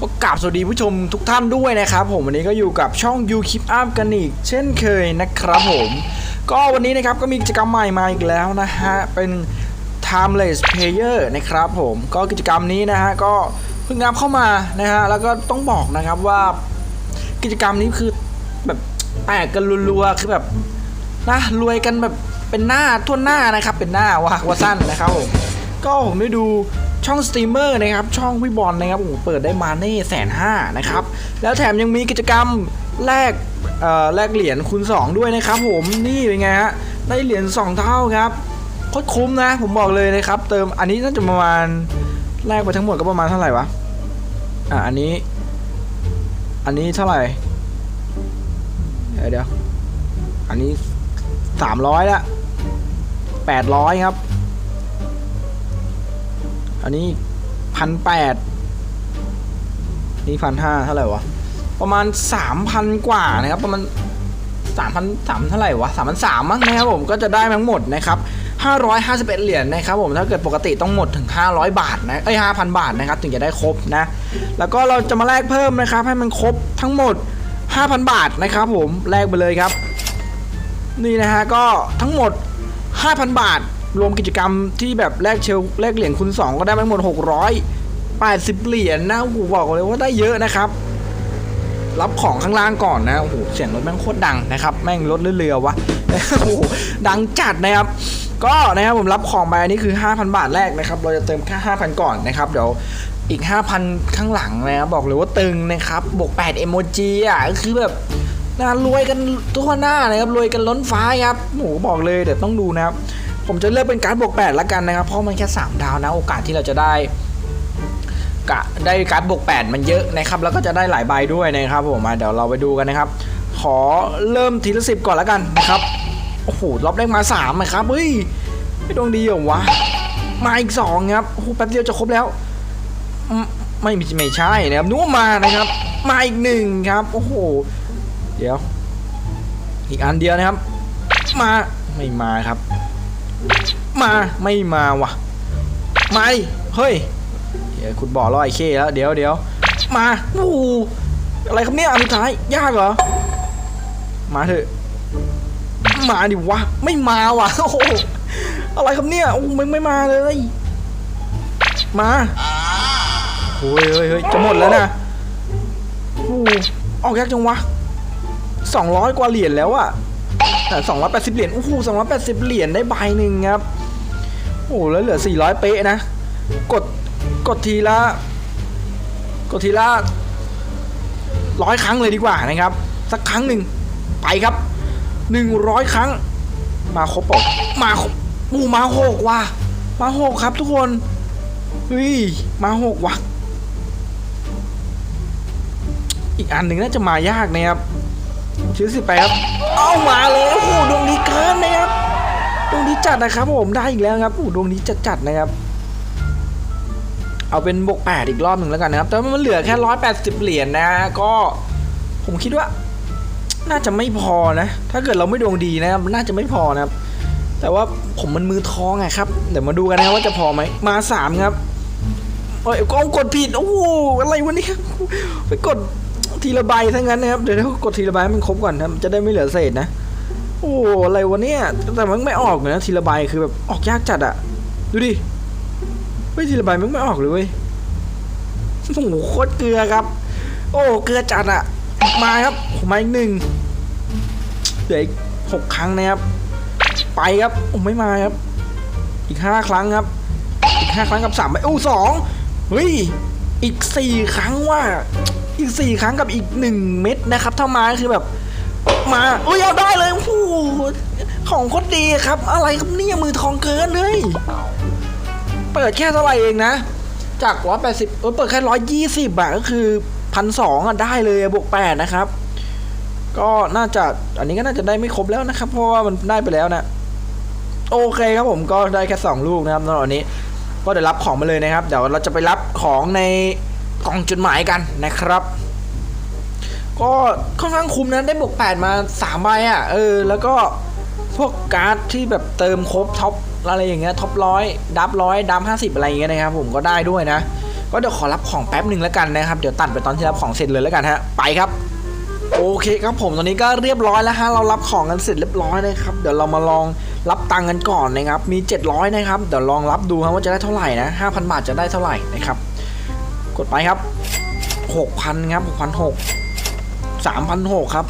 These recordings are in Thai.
ก็กราบสวัสดีผู้ชมทุกท่านด้วยนะครับ ผมวันนี้ก็อยู่กับช่อง You Keep Up กันอีกเช่นเคยนะครับผม ก็วันนี้นะครับก็มีกิจกรรมใหม่มาอีกแล้วนะฮะ เป็น Timeless Player นะครับผมก็กิจกรรมนี้นะฮะ ก็เพิ่งนับเข้ามานะฮะ แล้วก็ต้องบอกนะครับว่ากิจกรรมนี้คือแบบแตกกันรัวๆคือแบบนะรวยกันแบบเป็นหน้าทั่วหน้านะครับเป็นหน้าวากว่าสั้นนะครับผมก็ผมได้ดู ช่องสตรีมเมอร์นะครับช่องวิบอลนะครับโอ้โหเปิดได้มาเน่แสนห้านะครับแล้วแถมยังมีกิจกรรมแลกเออแลกเหรียญคูณ2 ด้วยนะครับผมนี่เป็นไงฮะได้เหรียญ2 เท่าครับโคตรคุ้มนะ ผมบอกเลยนะครับ เติมอันนี้น่าจะประมาณแลกไปทั้งหมดก็ประมาณเท่าไหร่วะอะอันนี้ อันนี้เท่าไหร่ เดี๋ยวเดี๋ยวอันนี้สามร้อยละแปดร้อยครับ อันนี้พันแปดนี่พันห้าเท่าไหร่วะ ประมาณสามพันกว่านะครับ ประมาณสามพันสามเท่าไหร่วะสามพันสามมั้งนะครับผมก็จะได้ทั้งหมดนะครับห้าร้อยห้าสิบเอ็ดเหรียญนะครับผมถ้าเกิดปกติต้องหมดถึงห้าร้อยบาทนะเอ้ยห้าพันบาทนะครับถึงจะได้ครบนะแล้วก็เราจะมาแลกเพิ่มนะครับ ให้มันครบทั้งหมด 5,000 บาทนะครับผมแลกไปเลยครับ นี่นะฮะก็ทั้งหมด 5,000 บาท รวมกิจกรรมที่แบบแลกเชลแลกเหรียญคูณ2 ก็ได้ทั้งหมด 680 เหรียญนะโอ้โหบอกเลยว่าได้เยอะนะครับ รับของข้างล่างก่อนนะโอ้โหเสียงรถแม่งโคตรดังนะครับ แม่งรถเรือวะโอ้โหดังจัดนะครับก็นะครับผมรับของไปอันนี้คือ 5,000 บาทแรกนะครับ เราจะเติมแค่5,000 ก่อนนะครับ เดี๋ยวอีก 5,000 ข้างหลังนะครับบอกเลยว่าตึงนะครับบวก8เอโมจิอะก็คือแบบนารวยกันทั่วหน้านะครับรวยกันล้นฟ้าครับโอ้โหบอกเลยเดี๋ยวต้องดูนะครับ ผมจะเลือกเป็นการดบวก8ละกันนะครับ เพราะมันแค่ 3 ดาวนะ โอกาสที่เราจะได้กะได้การ์ดบวก8มันเยอะนะครับ แล้วก็จะได้หลายใบด้วยนะครับผมมาเดี๋ยวเราไปดูกันนะครับ ขอเริ่มทีละสิบก่อนแล้วกันนะครับ โอ้โหรอบแรกมา3นะครับ เฮ้ย ไม่ดวงดีเหรอวะ มาอีก2ครับ โอ้โห แป๊บเดียวจะครบแล้ว ไม่ไม่ใช่นะครับนึกว่ามานะครับ มาอีกหนึ่งครับ โอ้โห เดี๋ยว อีกอันเดียวนะครับ มา ไม่มาครับ มาไม่มาว่ะมาเฮ้ยเดี๋ยวคุณบอกร้อยเคแล้วเดี๋ยวเดี๋ยวมาโอ้อะไรครับเนี่ยอันสุดท้ายยากเหรอ มาเถอะ มาดิวะ ไม่มาว่ะโอ้อะไรครับเนี่ยโอ้ไมึงไม่มาเลย มาโอ้ยเฮ้ยเฮ้ยจะหมดแล้วนะโอ้ออกยากจังวะสองร้อยกว่าเหรียญแล้วอะแต่สองร้อยแปดสิบเหรียญโอ้โหสองร้อยแปดสิบเหรียญได้ใบหนึ่งครับ โอ้แล้วเหลือสี่ร้อยเป๊ะนะ กดกดทีละ กดทีละร้อยครั้งเลยดีกว่านะครับ สักครั้งหนึ่งไปครับหนึ่งร้อยครั้ง มาครบปะมาครบอู้มาหกว่ะมาหกครับทุกคนเฮ้ยมาหกว่ะอีกอันหนึ่งน่าจะมายากนะครับชื่อสิไปครับ เอามาเลยโอ้โหดวงดีเกินนะครับ ดวงดีจัดนะครับผมได้อีกแล้วครับโอ้โหดวงดีจัดจัดนะครับ เอาเป็นบวก8อีกรอบหนึ่งแล้วกันนะครับ แต่ว่ามันเหลือแค่180เหรียญนะก็ผมคิดว่า น่าจะไม่พอนะ ถ้าเกิดเราไม่ดวงดีนะครับน่าจะไม่พอนะครับ แต่ว่าผมมันมือท้องไงครับเดี๋ยวมาดูกันนะว่าจะพอไหมมา3ครับเอ้ยก็กดผิดโอ้โหอะไรวะเนี่ยไปกดทีละใบทั้งนั้นนะครับเดี๋ยวถ้ากดทีละใบมันครบก่อนนะมันจะได้ไม่เหลือเศษนะ โอ้โหอะไรวะเนี่ยแต่มันไม่ออกเลยนะทีละใบคือแบบออกยากจัดอะดูดิเฮ้ยทีละใบมันไม่ออกเลยเว้ยโอ้โหโคตรเกลือครับ โอ้เกลือจัดอะมาครับมาอีกหนึ่งเหลืออีกหกครั้งนะครับ ไปครับโอ้ไม่มาครับ อีกห้าครั้งครับ อีกห้าครั้งกับสามใบโอ้สองเฮ้ยอีกสี่ครั้งว่า อีกสี่ครั้งกับอีกหนึ่งเม็ดนะครับถ้ามาคือแบบ มาเอ้ยเอาได้เลยโอ้โหของโคตรดีครับ อะไรครับเนี่ยมือทองเกินเลย เปิดแค่เท่าไหร่เองนะ จากร้อยแปดสิบเออเปิดแค่ร้อยยี่สิบอะก็คือพันสองอะได้เลยบวกแปดนะครับ ก็น่าจะอันนี้ก็น่าจะได้ไม่ครบแล้วนะครับ เพราะว่ามันได้ไปแล้วนะ โอเคครับผมก็ได้แค่สองลูกนะครับสำหรับวันนี้ ก็เดี๋ยวรับของมาเลยนะครับ เดี๋ยวเราจะไปรับของในกล่องจดหมายกันนะครับ ก็ค่อนข้างคุ้มนะได้บวกแปดมาสามใบอะ เออ แล้วก็พวกการ์ดที่แบบเติมครบท็อปอะไรอย่างเงี้ยท็อปร้อยดับร้อยดับห้าสิบอะไรอย่างเงี้ยนะครับผมก็ได้ด้วยนะ ก็เดี๋ยวขอรับของแป๊บหนึ่งแล้วกันนะครับ เดี๋ยวตัดไปตอนที่รับของเสร็จเลยแล้วกันฮะ ไปครับ โอเคครับผมตอนนี้ก็เรียบร้อยแล้วฮะเรารับของกันเสร็จเรียบร้อยนะครับ เดี๋ยวเรามาลองรับตังค์กันก่อนนะครับ มี 700นะครับเดี๋ยวลองรับดูครับว่าจะได้เท่าไหร่นะ5,000 บาทจะได้เท่าไหร่นะครับ กดไปครับ 6,000ครับ6,600 3,600 ครับ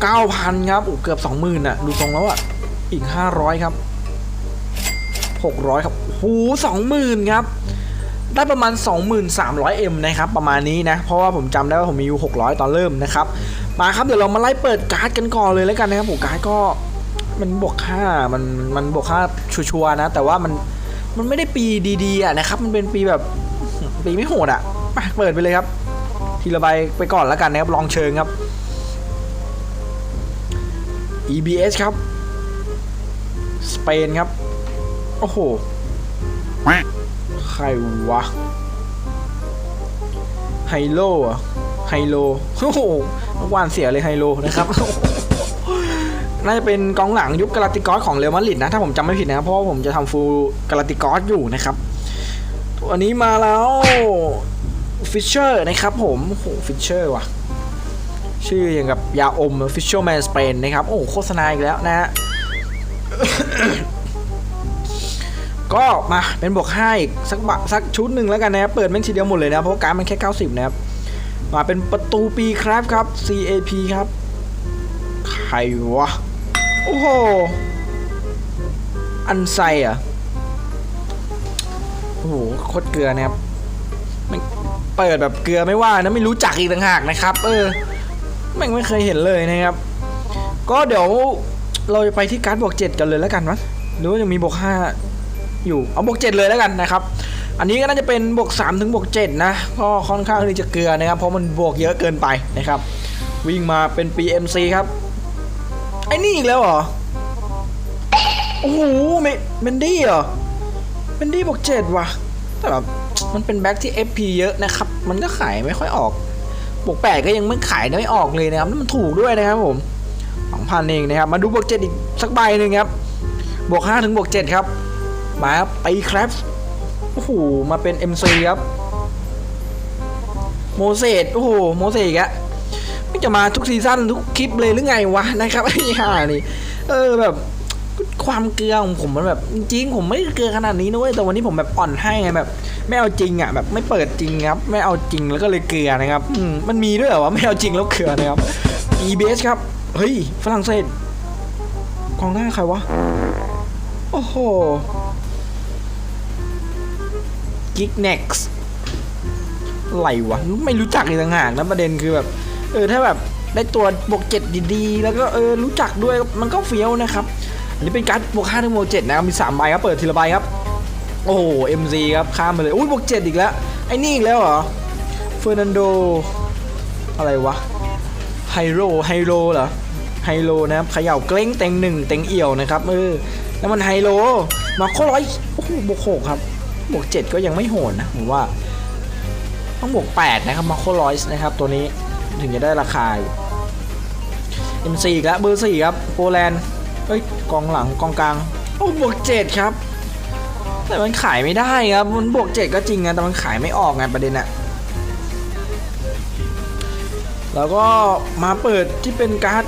9,000 ครับโอ้เกือบ 20,000น่ะ ดูทรงแล้วอะอีก 500 ครับ 600 ครับหู20,000 ครับ ได้ประมาณ 2300M นะครับ ประมาณนี้นะ เพราะว่าผมจำได้ว่าผมมีอยู่ 600 ตอนเริ่มนะครับ มาครับ เดี๋ยวเรามาไล่เปิดการ์ดกันก่อนเลยแล้วกันนะครับผมการ์ดก็มันบวกค่ามันมันบวกค่าชัวร์นะ แต่ว่ามันมันไม่ได้ปีดีๆอะนะครับ มันเป็นปีแบบปีไม่โหดอะมาเปิดไปเลยครับ ทีละใบไปก่อนแล้วกันนะครับลองเชิงครับ EBS ครับ สเปนครับ โอ้โห ใครวะ ไฮโลอะไฮโล โอ้โหวานเสียเลยไฮโลนะครับ น่าจะเป็นกองหลังยุคกาลาติกอสของเรอัลมาดริดนะ ถ้าผมจำไม่ผิดนะครับ เพราะว่าผมจะทำฟูลกาลาติกอสอยู่นะครับ ตัวนี้มาแล้ว ฟิชเชอร์นะครับผมโอ้โหฟิชเชอร์ว่ะ ชื่ออย่างกับยาอมฟิชเชอร์แมนสเปนนะครับ โอ้โฆษณาอีกแล้วนะฮะก็มาเป็นบวกห้าอีกสักบะสักชุดหนึ่งแล้วกันนะครับ เปิดแม่งทีเดียวหมดเลยนะ เพราะการมันแค่ 90 นะครับ มาเป็นประตูปีครับครับ CAP ครับ ใครวะ โอ้โห อันไซอะ โอ้โหโคตรเกลือนะครับ เปิดแบบเกลือไม่ว่านะไม่รู้จักอีกต่างหากนะครับ เออแม่งไม่เคยเห็นเลยนะครับ ก็เดี๋ยวเราจะไปที่การ์ดบวก7กันเลยแล้วกันวะหรือว่ายังมีบวก5อยู่เอาบวก7เลยแล้วกันนะครับ อันนี้ก็น่าจะเป็นบวก3ถึงบวก7นะก็ค่อนข้างที่จะเกลือนะครับ เพราะมันบวกเยอะเกินไปนะครับ วิ่งมาเป็น PMC ครับไอ้นี่อีกแล้วเหรอโอ้โหเมเมนดี้เหรอเมนดี้บวก7ว่ะแต่แบบ มันเป็นแบ็คที่ FP เยอะนะครับ มันก็ขายไม่ค่อยออกบวก8ก็ยังไม่ขายไม่ออกเลยนะครับแล้วมันถูกด้วยนะครับผม2,000เองนะครับ มาดูบวก7อีกสักใบหนึ่งครับ บวก5ถึงบวก7ครับ มาครับไปครับโอ้โห มาเป็น MC ครับ โมเสส โอ้โห โมเสสอีกอะไม่จะมาทุกซีซั่นทุกคลิปเลยหรือไงวะนะครับไอ้ห่านี่ เออแบบความเกลือของผมมันแบบ จริงผมไม่เกลือขนาดนี้นะเว้ยแต่วันนี้ผมแบบอ่อนให้ไงแบบ ไม่เอาจริงอะแบบไม่เปิดจริงครับ ไม่เอาจริงแล้วก็เลยเกลือนะครับมมันมีด้วยเหรอวะไม่เอาจริงแล้วเกลือนะครับ EBS ครับ เฮ้ยฝรั่งเศสกองหน้าใครวะ โอ้โหกิกเน็กซ์อะไรวะ ไม่รู้จักเลยต่างหากนะประเด็นคือแบบ เออถ้าแบบได้ตัวบวกเจ็ดดีๆ แล้วก็เออรู้จักด้วยมันก็เฟี้ยวนะครับ อันนี้เป็นการบวกห้าถึงบวกเจ็ดนะครับมีสามใบครับ เปิดทีละใบครับ โอ้โห MZ ครับข้ามไปเลย อุ้ยบวกเจ็ดอีกแล้ว ไอ้นี่อีกแล้วเหรอเฟอร์นันโด อะไรวะ ไฮโรไฮโรเหรอ ไฮโลนะครับเขย่าเกล้งเต็งหนึ่งเต็งเอี่ยวนะครับเออแล้วมันไฮโลมาโคร้อยโอ้โหบวกหกครับบวกเจ็ดก็ยังไม่โหดนะผมว่า ต้องบวกแปดนะครับมาโคร้อยนะครับ ตัวนี้ถึงจะได้ราคาอยู่ M4 อีกแล้วเบอร์สี่ครับโปแลนด์เอ้ยกองหลังกองกลางโอ้บวกเจ็ดครับ แต่มันขายไม่ได้ครับ มันบวกเจ็ดก็จริงนะแต่มันขายไม่ออกไงประเด็นอะแล้วก็มาเปิดที่เป็นการ์ด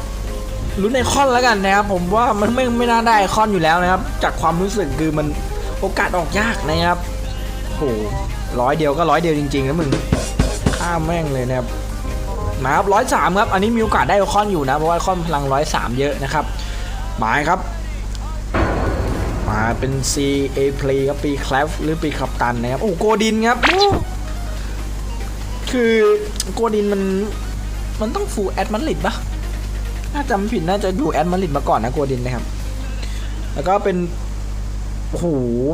ลุ้นไอคอนแล้วกันนะครับ ผมว่ามันไม่ไม่น่าได้ไอคอนอยู่แล้วนะครับ จากความรู้สึกคือมันโอกาสออกยากนะครับโหร้อยเดียวก็ร้อยเดียวจริงๆนะมึงข้ามแม่งเลยนะครับมาครับร้อยสามครับ อันนี้มีโอกาสได้ไอคอนอยู่นะเพราะว่าไอคอนพลังร้อยสามเยอะนะครับหมายครับ มาเป็น C A Play ครับปีคลฟหรือปีขับตันนะครับ โอ้โกดินครับคือโกดินมันมันต้องฟูแอดมันลิดปะน่าจำผิดน่าจะอยู่แอดมันลิดมาก่อนนะโกดินนะครับ แล้วก็เป็นโอ้โห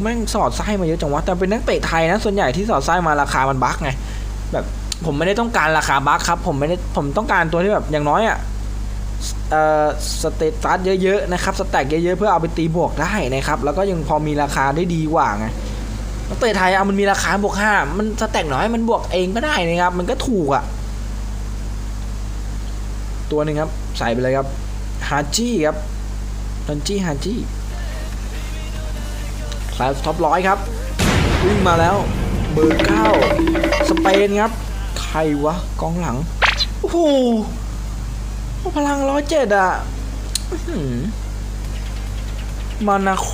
แม่งสอดไส้มาเยอะจังวะ แต่เป็นนักเตะไทยนะ ส่วนใหญ่ที่สอดไส้มาราคามันบั๊กไง แบบผมไม่ได้ต้องการราคาบั๊กครับ ผมไม่ได้ผมต้องการตัวที่แบบอย่างน้อยอะ่ะ สเตตัสเยอะๆนะครับสแต็กเยอะๆเพื่อเอาไปตีบวกได้นะครับ แล้วก็ยังพอมีราคาได้ดีกว่าไงนักเตะไทยเอามันมีราคาบวกห้ามันสแต็กน้อยมันบวกเองก็ได้นะครับ มันก็ถูกอะ ตัวหนึ่งครับ ใส่ไปเลยครับฮาจี้ครับดันจี้ฮาจี้คลาสท็อปร้อยครับวิ่งมาแล้วเบอร์เก้าสเปนครับ ใครวะกองหลัง โอ้โห พลังร้อยเจ็ดอะอื้อหือมานาโค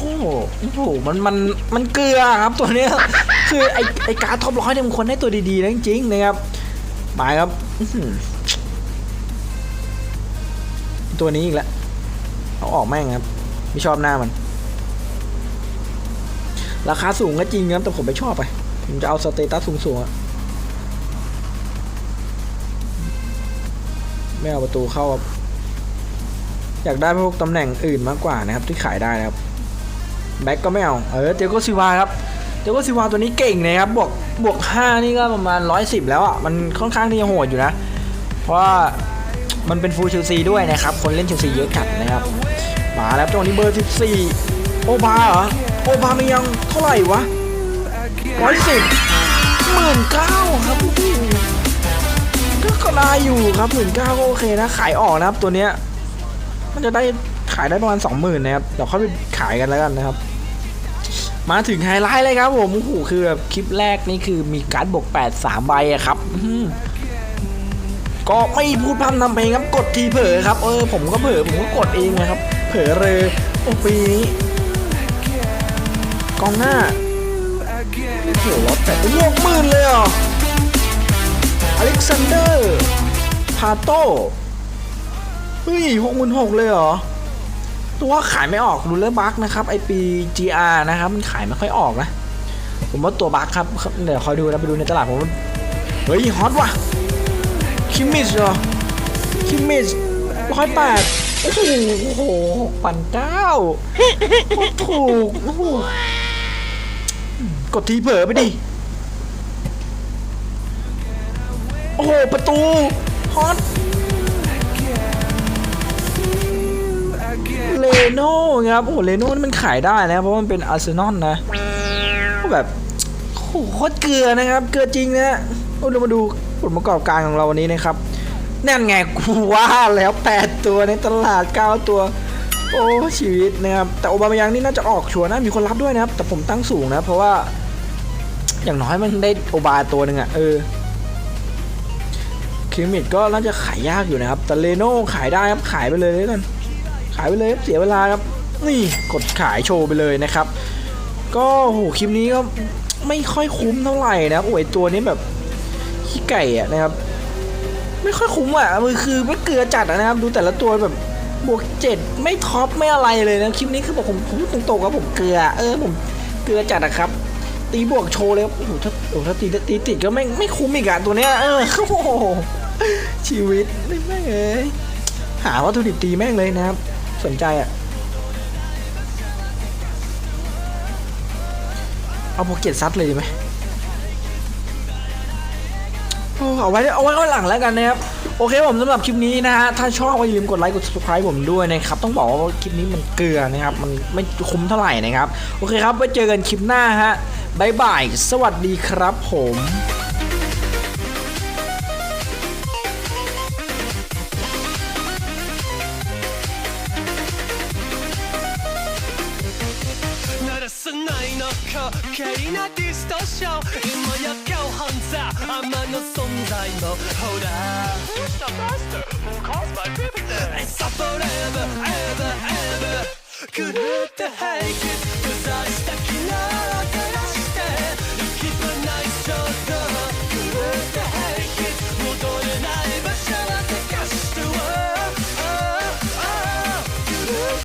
โอ้โหมันมันมันเกลือครับตัวเนี้ย คือไอไอการ์ดท็อปร้อยเนี่ยมันควรได้ตัวดีๆนะจริงๆนะครับมาครับอื้อหือตัวนี้อีกแล้วเอาออกแม่งครับ ไม่ชอบหน้ามัน ราคาสูงก็จริงครับแต่ผมไม่ชอบไปผมจะเอาสเตตัสสูงๆอะ ไม่เอาประตูเข้าครับอยากได้พวกตำแหน่งอื่นมากกว่านะครับที่ขายได้นะครับแบ็กก็ไม่เอาเออเจโกซิวาครับเจโกซิวาตัวนี้เก่งนะครับบวกบวก5นี่ก็ประมาณ 110 แล้วอะมันค่อนข้างที่จะโหดอยู่นะ เพราะว่ามันเป็นฟูลเชลซีด้วยนะครับ คนเล่นเชลซีเยอะจัดนะครับมาแล้วจังหวะนี้เบอร์ 14 โอบาเหรอโอบาไมียังเท่าไหร่วะร้อยสิบหมื่นเก้าครับโอ้โห ก็ได้อยู่ครับหมื่นเก้าก็โอเคนะขายออกนะครับตัวเนี้ยมันจะได้ขายได้ประมาณสองหมื่นนะครับเดี๋ยวค่อยไปขายกันแล้วกันนะครับ มาถึงไฮไลท์เลยครับผมโอ้โหคือแบบคลิปแรกนี่คือมีการ์ดบวก8 3ใบอะครับก็ไม่พูดพร่ำทำเพลงครับกดทีเผลอครับเออผมก็เผลอผมก็กดเองนะครับ เผลอเลยโอ้ปีนี้กองหน้าโอ้โหรถแต่เป็นหกหมื่นเลยเหร อเล็กซานเดอร์พาโต้เฮ้ยหกหมื่นหกเลยเหรอ ตัวขายไม่ออกรูเลอร์บัคนะครับไอปี GR นะครับ มันขายไม่ค่อยออกนะ ผมว่าตัวบัคครับ เดี๋ยวคอยดูนะไปดูในตลาดผมเฮ้ยฮอตว่ะ คิมมิชเหรอ คิมมิชร้อยแปดโอ้โหโอ้โหปันเก้าถูกโอ้โหกดทีเผลอไปดิ อ้โห ประตู ฮอตเลโน่ครับ โอ้โหเลโน่นี่มันขายได้นะ เพราะมันเป็นอาร์เซนอลนะก็แบบโอ้โหโคตรเกลือนะครับ เกลือจริงนะโอ้เรามาดูผลประกอบการของเราวันนี้นะครับแน่นไงกูว่าแล้ว 8 ตัวในตลาด 9 ตัว โอ้ชีวิตนะครับ แต่โอบามายังนี่น่าจะออกชัวร์นะ มีคนรับด้วยนะครับ แต่ผมตั้งสูงนะ เพราะว่า อย่างน้อยมันได้โอบาตัวหนึ่งอะเออ คิมิดก็น่าจะขายยากอยู่นะครับ แต่เลโน่ขายได้ครับ ขายไปเลยแล้วกัน ขายไปเลยครับเสียเวลาครับ นี่กดขายโชว์ไปเลยนะครับ ก็โหคลิปนี้ก็ไม่ค่อยคุ้มเท่าไหร่นะครับโอ้ยตัวนี้แบบขี้ไก่อะนะครับ ไม่ค่อยคุ้มอะมันคือไม่เกลือจัดนะครับ ดูแต่ละตัวแบบบวกเจ็ดไม่ท็อปไม่อะไรเลยนะคลิปนี้คือบอกผมผมตรงๆครับผมเกลือ เออผมเกลือจัดอะครับ ตีบวกโชว์เลยครับโอ้โหถ้าโอ้โหถ้าตีตีติดก็ไม่ไม่คุ้มอีกอะตัวเนี้ยเออโอ้โห ชีวิตไม่แม่งเอ้ยหาวัตถุดิบตีแม่งเลยนะครับ สนใจอะเอาโปรเกตซัดเลยดีไหมเอาไว้เอาไว้ข้าหลังแล้วกันนะครับ โอเคผมสำหรับคลิปนี้นะฮะ ถ้าชอบก็อย่าลืมกดไลค์กด subscribe ผมด้วยนะครับ ต้องบอกว่าคลิปนี้มันเกลือนะครับ มันไม่คุ้มเท่าไหร่นะครับ โอเคครับไว้เจอกันคลิปหน้าฮะบ๊ายบาย สวัสดีครับผม 軽なディストショー今や共犯さあまの存在もほら Who's the master who calls my baby there? It's a forever ever ever 狂った平屈腐りしたキラー